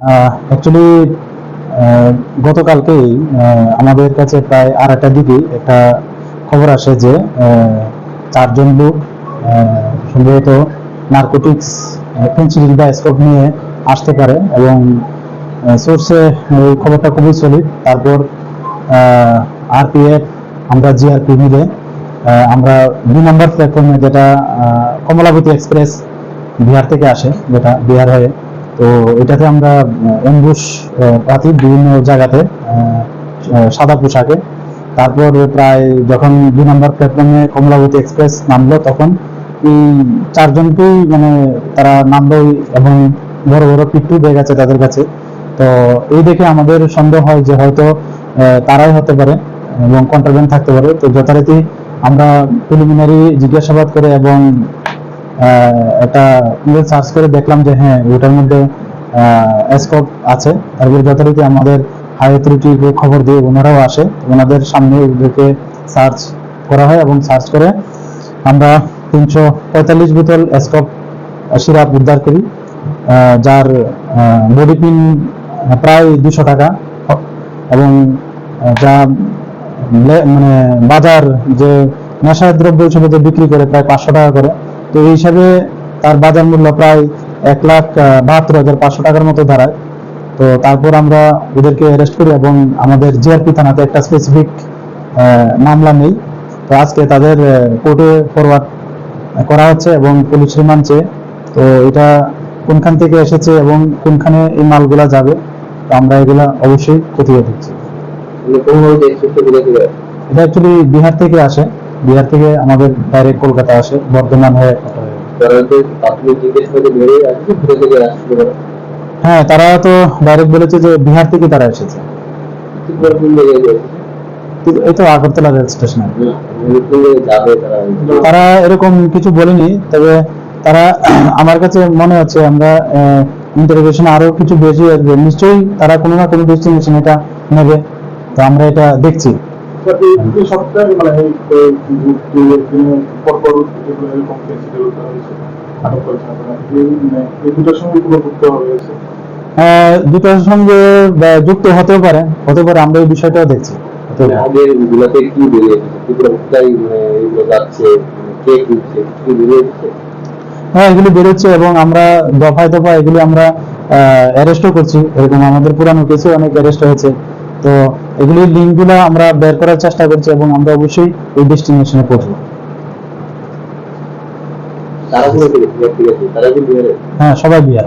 Actually গতকালকেই আমাদের কাছে প্রায় আড়াইটার দিকে একটা খবর আসে যে চারজন লোক সম্ভবত নার্কোটিক্স ফেন্সিডিল বা স্কোপ নিয়ে আসতে পারে এবং সোর্সে এই খবরটা খুবই সলিড তারপর আরপিএফ আমরা জিআরপি মিলে আমরা দুই নম্বর প্ল্যাটফর্মে যেটা কমলাবতী এক্সপ্রেস বিহার থেকে আসে, যেটা বিহার হয়ে তো এটাতে আমরা এমবুশ পাতি বিভিন্ন জায়গাতে সাদা পোশাকে। তারপর প্রায় যখন দুই নম্বর প্ল্যাটফর্মে কমলাবতী এক্সপ্রেস নামলো, তখন এই চারজনকেই মানে তারা নামলো এবং বড় বড় পিট্টু ব্যাগ গেছে তাদের কাছে। তো এই দেখে আমাদের সন্দেহ হয় যে হয়তো তারাই হতে পারে এবং কন্ট্রাব্যান্ড থাকতে পারে। তো যথারীতি আমরা প্রিলিমিনারি জিজ্ঞাসাবাদ করে এবং একটা ইমেল সার্চ করে দেখলাম যে হ্যাঁ ওটার মধ্যে স্কোপ আছে। তারপরে যথারীতি আমাদের হাই অথরিটি খবর দিয়ে ওনারাও আসে। ওনাদের সামনে ওদেরকে সার্চ করা হয় এবং সার্চ করে আমরা তিনশো পঁয়তাল্লিশ বোতল স্কোপ সিরাপ উদ্ধার করি যার বডি পিন প্রায় দুশো টাকা। এবং যা মানে বাজার যে নেশা দ্রব্য হিসেবে বিক্রি করে, প্রায় পাঁচশো টাকা করে। এই হিসাবে তার বাজার মূল্য প্রায় এক লাখ বাহাত্তর হাজার পাঁচশো টাকার মতো দাঁড়ায়। তো তারপর আমরা ওদেরকে অ্যারেস্ট করি এবং আমাদের জিআরপি থানাতে একটা স্পেসিফিক মামলা নেই। তো আজকে তাদের কোর্টে ফরওয়ার্ড করা হচ্ছে এবং পুলিশ রিমান্ড চেয়ে। তো এটা কোনখান থেকে এসেছে এবং কোনখানে এই মালগুলা যাবে তো আমরা এগুলা অবশ্যই খতিয়ে দিচ্ছি মানে? এটা অ্যাকচুয়ালি বিহার থেকে আসে। বিহার থেকে আমাদের বাইরে কলকাতা আসে বর্ধমান হয়ে হয়ে। তারা তো ডাইরেক্ট বলেছে যে বিহার থেকে তারা এসেছে। এই তো আগরতলা রেল স্টেশনে। তারা? এরকম কিছু বলেনি তবে তারা আমার কাছে মনে হচ্ছে আমরা ইন্টারোগেশন আরও কিছু বেশি আসবে। নিশ্চয়ই তারা কোনো না কোনো ডেস্টিনেশন এটা নেবে। তো আমরা এটা দেখছি। মানে মানে দুটোর সঙ্গে যুক্ত পারে হতে পারে আমরা এই বিষয়টাও দেখছি। হতে মানে। আগের গুলাতে কি মানে এগুলো যাচ্ছে মানে কে কিনছে কি বেরিয়ে হ্যাঁ এগুলি বেরোচ্ছে এবং আমরা দফায় দফায় এগুলি আমরা অ্যারেস্টও করছি। এরকম আমাদের পুরানো কেসে অনেক অ্যারেস্ট হয়েছে। তো এগুলির লিঙ্কগুলো আমরা বের করার চেষ্টা করছি এবং আমরা অবশ্যই এই ডেস্টিনেশনে পড়ব হ্যাঁ সবাই বিহার